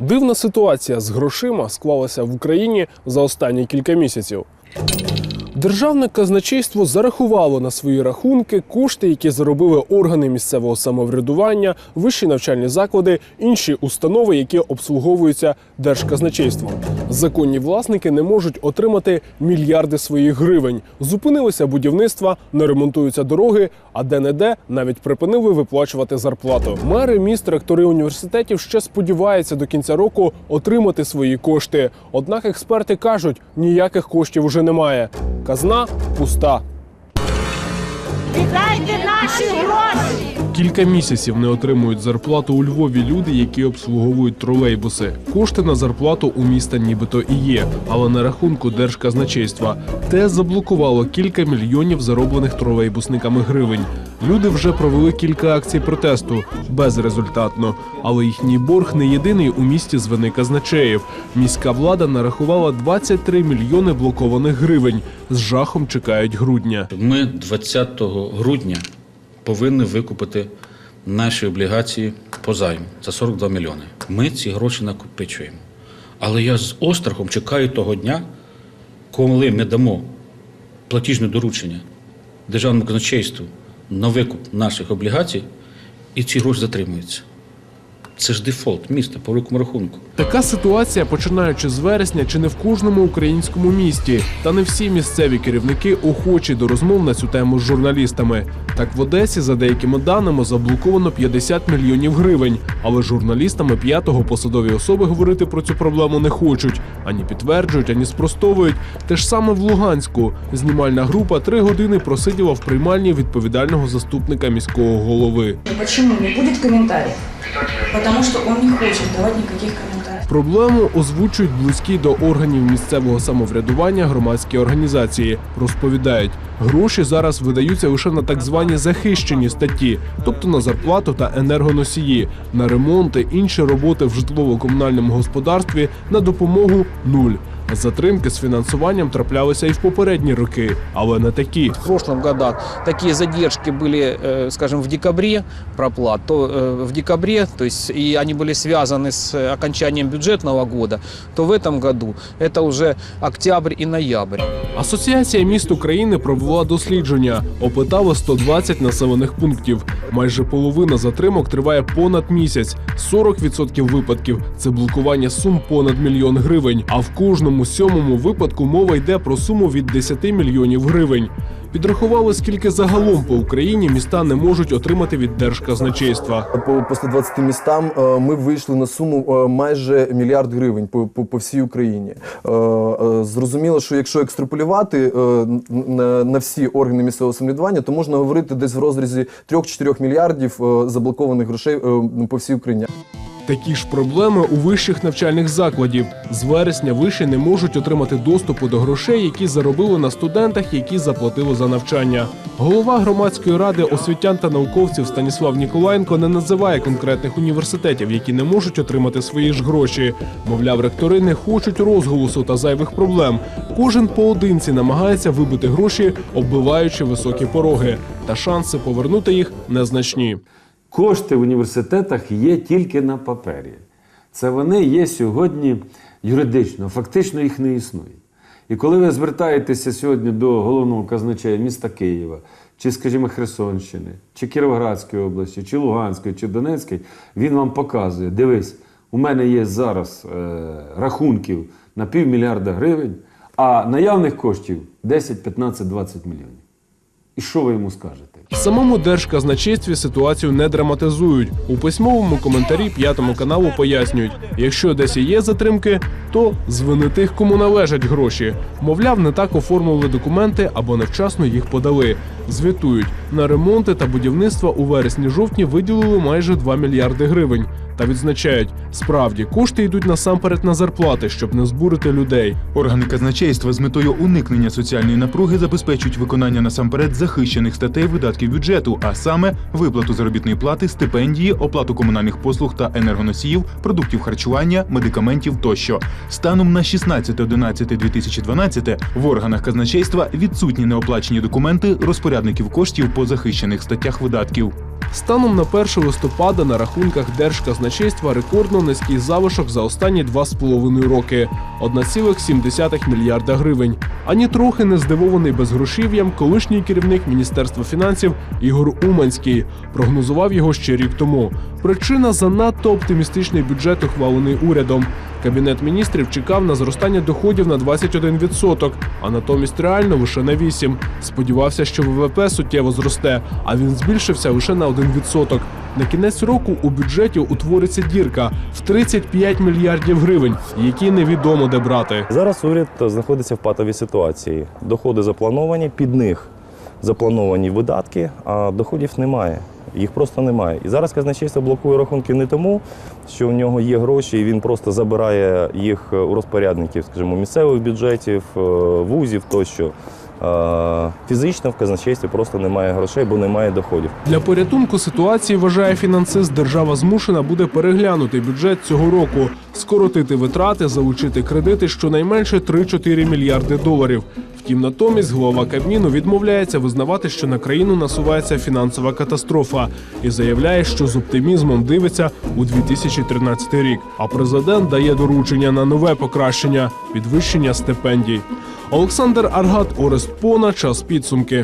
Дивна ситуація з грошима склалася в Україні за останні кілька місяців. Державне казначейство зарахувало на свої рахунки кошти, які заробили органи місцевого самоврядування, вищі навчальні заклади, інші установи, які обслуговуються держказначейством. Законні власники не можуть отримати мільярди своїх гривень. Зупинилися будівництва, не ремонтуються дороги, а де-не-де навіть припинили виплачувати зарплату. Мери міст, ректори університетів ще сподіваються до кінця року отримати свої кошти. Однак експерти кажуть, ніяких коштів уже немає. Казна пуста. Віддайте наші гроші! Кілька місяців не отримують зарплату у Львові люди, які обслуговують тролейбуси. Кошти на зарплату у міста нібито і є, але на рахунку держказначейства те заблокувало кілька мільйонів зароблених тролейбусниками гривень. Люди вже провели кілька акцій протесту безрезультатно, але їхній борг не єдиний у місті звини казначеїв. Міська влада нарахувала 23 мільйони блокованих гривень. З жахом чекають грудня. Ми 20 грудня повинні викупити наші облігації по займу за 42 мільйони. Ми ці гроші накопичуємо. Але я з острахом чекаю того дня, коли ми дамо платіжне доручення державному казначейству на викуп наших облігацій, і ці гроші затримуються. Це ж дефолт міста по великому рахунку. Така ситуація, починаючи з вересня, чи не в кожному українському місті, та не всі місцеві керівники охочі до розмов на цю тему з журналістами. Так в Одесі, за деякими даними, заблоковано 50 мільйонів гривень. Але журналістами п'ятого посадові особи говорити про цю проблему не хочуть ані підтверджують, ані спростовують. Те ж саме в Луганську. Знімальна група три години просиділа в приймальні відповідального заступника міського голови. Почему не будет комментариев? Потому что он не хочет давать никаких комментариев. Проблему озвучують близькі до органів місцевого самоврядування громадські організації. Розповідають, гроші зараз видаються лише на так звані захищені статті, тобто на зарплату та енергоносії, на ремонти, інші роботи в житлово-комунальному господарстві, на допомогу нуль. Затримки з фінансуванням траплялися і в попередні роки, але не такі. В прошлых годах такие задержки были, э, скажем, в декабре проплат, то э, в декабре, то есть и они были связаны с э, окончанием бюджетного года, то в этом году это уже октябрь и ноябрь. Асоціація міст України провела дослідження, опитала 120 населених пунктів. Майже половина затримок триває понад місяць. 40% випадків це блокування сум понад мільйон гривень. А в кожному сьомому випадку мова йде про суму від 10 мільйонів гривень. Підрахували, скільки загалом по Україні міста не можуть отримати від держказначейства. По, по 120 містам е, ми вийшли на суму е, майже мільярд гривень по, по, по всій Україні. Е, Зрозуміло, що якщо екстраполювати на, на всі органи місцевого самоврядування, то можна говорити десь в розрізі 3-4 мільярдів заблокованих грошей е, по всій Україні. Такі ж проблеми у вищих навчальних закладів. З вересня виші не можуть отримати доступу до грошей, які заробили на студентах, які заплатили за навчання. Голова громадської ради освітян та науковців Станіслав Ніколаєнко не називає конкретних університетів, які не можуть отримати свої ж гроші. Мовляв, ректори не хочуть розголосу та зайвих проблем. Кожен поодинці намагається вибити гроші, оббиваючи високі пороги. Та шанси повернути їх незначні. Кошти в університетах є тільки на папері. Це вони є сьогодні юридично, фактично їх не існує. І коли ви звертаєтеся сьогодні до головного казначея міста Києва, чи, скажімо, Херсонщини, чи Кіровоградської області, чи Луганської, чи Донецької, він вам показує: дивись, у мене є зараз е, рахунків на півмільярда гривень, а наявних коштів 10, 15, 20 мільйонів. І що ви йому скажете? Самому держказначействі ситуацію не драматизують. У письмовому коментарі п'ятому каналу пояснюють, якщо десь і є затримки, то звини тих, кому належать гроші. Мовляв, не так оформили документи або невчасно їх подали. Звітують на ремонти та будівництва у вересні-жовтні виділили майже 2 мільярди гривень. Та відзначають, справді кошти йдуть насамперед на зарплати, щоб не збурити людей. Органи казначейства з метою уникнення соціальної напруги забезпечують виконання насамперед захищених статей видатків бюджету, а саме виплату заробітної плати, стипендії, оплату комунальних послуг та енергоносіїв, продуктів харчування, медикаментів тощо. Станом на 16.11.2012 в органах казначейства відсутні неоплачені документи розпорядників коштів по захищених статтях видатків. Станом на 1 листопада на рахунках Держказначейства рекордно низький залишок за останні 2,5 роки 1,7 мільярда гривень. Ані трохи не здивований безгрошів'ям колишній керівник Міністерства фінансів Ігор Уманський прогнозував його ще рік тому. Причина занадто оптимістичний бюджет, ухвалений урядом. Кабінет міністрів чекав на зростання доходів на 21%, а натомість реально лише на 8%. Сподівався, що ВВП суттєво зросте, а він збільшився лише на 1%. На кінець року у бюджеті утвориться дірка в 35 мільярдів гривень, які невідомо де брати. Зараз уряд знаходиться в патовій ситуації. Доходи заплановані, під них заплановані видатки, а доходів немає. Їх просто немає. І зараз казначейство блокує рахунки не тому, що в нього є гроші, і він просто забирає їх у розпорядників, скажімо, місцевих бюджетів, е, вузів тощо. Фізично в казначействі просто немає грошей, бо немає доходів. Для порятунку ситуації вважає фінансист, держава змушена буде переглянути бюджет цього року, скоротити витрати, залучити кредити щонайменше 3-4 мільярди доларів. Втім, натомість голова Кабміну відмовляється визнавати, що на країну насувається фінансова катастрофа, і заявляє, що з оптимізмом дивиться у 2013 рік. А президент дає доручення на нове покращення підвищення стипендій. Ալեքսանդր Արհատ օրս պոնա չասպի ծումկե